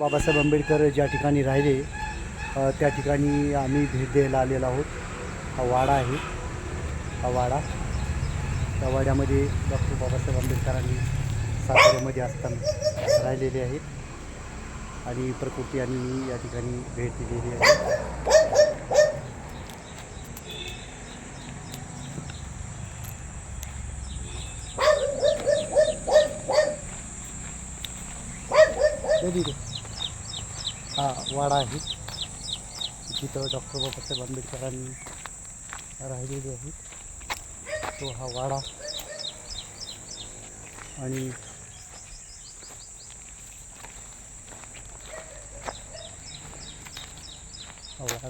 बाबासाहेब आंबेडकर ज्या ठिकाणी राहिले त्या ठिकाणी आम्ही भेट द्यायला आलेलो आहोत. हा वाडा आहे. हा वाडा. त्या वाड्यामध्ये डॉक्टर बाबासाहेब आंबेडकरांनी साताऱ्यामध्ये असताना राहिलेले आहेत आणि प्रकृती आणि मी या ठिकाणी भेट दिलेली आहे. Thank you. हा वाडा आहे. जिथं डॉक्टर बाबासाहेब आंबेडकरांनी राहिलेले आहेत. तो हा वाडा. आणि हा वाडा.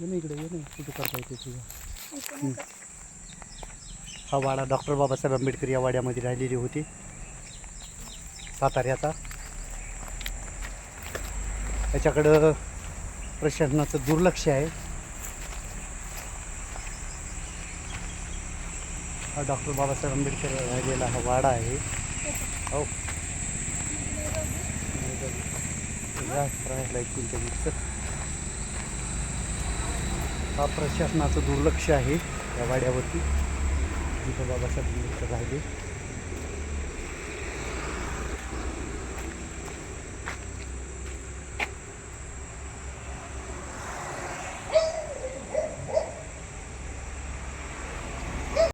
ये ना इकडे ये ना. कुठे करता येते तुझा? हा वाडा डॉक्टर बाबासाहेब आंबेडकर या वाड्यामध्ये राहिलेले होते. साताऱ्याचा. त्याच्याकडं प्रशासनाचं दुर्लक्ष आहे. हा डॉक्टर बाबासाहेब आंबेडकर राहिलेला हा वाडा आहे. हो. हा प्रशासनाचं दुर्लक्ष आहे या वाड्यावरती. जिथं बाबासाहेब आंबेडकर राहिले.